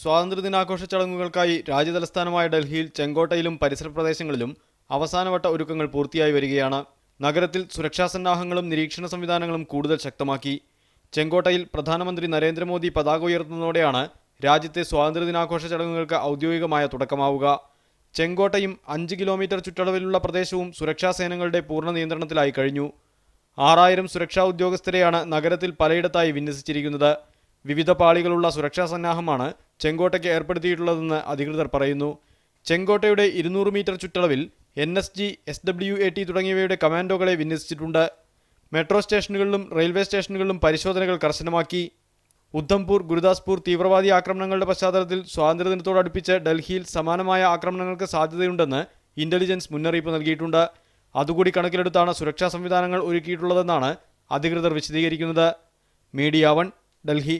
സ്വാതന്ത്ര്യദിനാഘോഷ ചടങ്ങുകൾക്കായി രാജ്യതലസ്ഥാനമായ ഡൽഹിയിൽ ചെങ്കോട്ടയിലും പരിസര പ്രദേശങ്ങളിലും അവസാനവട്ട ഒരുക്കങ്ങൾ പൂർത്തിയായി വരികയാണ്. നഗരത്തിൽ സുരക്ഷാ സന്നാഹങ്ങളും നിരീക്ഷണ സംവിധാനങ്ങളും കൂടുതൽ ശക്തമാക്കി. ചെങ്കോട്ടയിൽ പ്രധാനമന്ത്രി നരേന്ദ്രമോദി പതാക ഉയർത്തുന്നതോടെയാണ് രാജ്യത്തെ സ്വാതന്ത്ര്യദിനാഘോഷ ചടങ്ങുകൾക്ക് ഔദ്യോഗികമായ തുടക്കമാവുക. ചെങ്കോട്ടയും അഞ്ച് കിലോമീറ്റർ ചുറ്റളവിലുള്ള പ്രദേശവും സുരക്ഷാ സേനകളുടെ പൂർണ നിയന്ത്രണത്തിലായി കഴിഞ്ഞു. ആറായിരം സുരക്ഷാ ഉദ്യോഗസ്ഥരെയാണ് നഗരത്തിൽ പലയിടത്തായി വിന്യസിച്ചിരിക്കുന്നത്. വിവിധ പാളികളുള്ള സുരക്ഷാ സന്നാഹമാണ് ചെങ്കോട്ടയ്ക്ക് ഏർപ്പെടുത്തിയിട്ടുള്ളതെന്ന് അധികൃതർ പറയുന്നു. ചെങ്കോട്ടയുടെ ഇരുന്നൂറ് മീറ്റർ ചുറ്റളവിൽ N S G S W A T തുടങ്ങിയവയുടെ കമാൻഡോകളെ വിന്യസിച്ചിട്ടുണ്ട്. മെട്രോ സ്റ്റേഷനുകളിലും റെയിൽവേ സ്റ്റേഷനുകളിലും പരിശോധനകൾ കർശനമാക്കി. ഉദ്ധംപൂർ ഗുരുദാസ്പൂർ തീവ്രവാദി ആക്രമണങ്ങളുടെ പശ്ചാത്തലത്തിൽ സ്വാതന്ത്ര്യദിനത്തോടടുപ്പിച്ച് ഡൽഹിയിൽ സമാനമായ ആക്രമണങ്ങൾക്ക് സാധ്യതയുണ്ടെന്ന് ഇന്റലിജൻസ് മുന്നറിയിപ്പ് നൽകിയിട്ടുണ്ട്. അതുകൂടി കണക്കിലെടുത്താണ് സുരക്ഷാ സംവിധാനങ്ങൾ ഒരുക്കിയിട്ടുള്ളതെന്നാണ് അധികൃതർ വിശദീകരിക്കുന്നത്. Media one Delhi.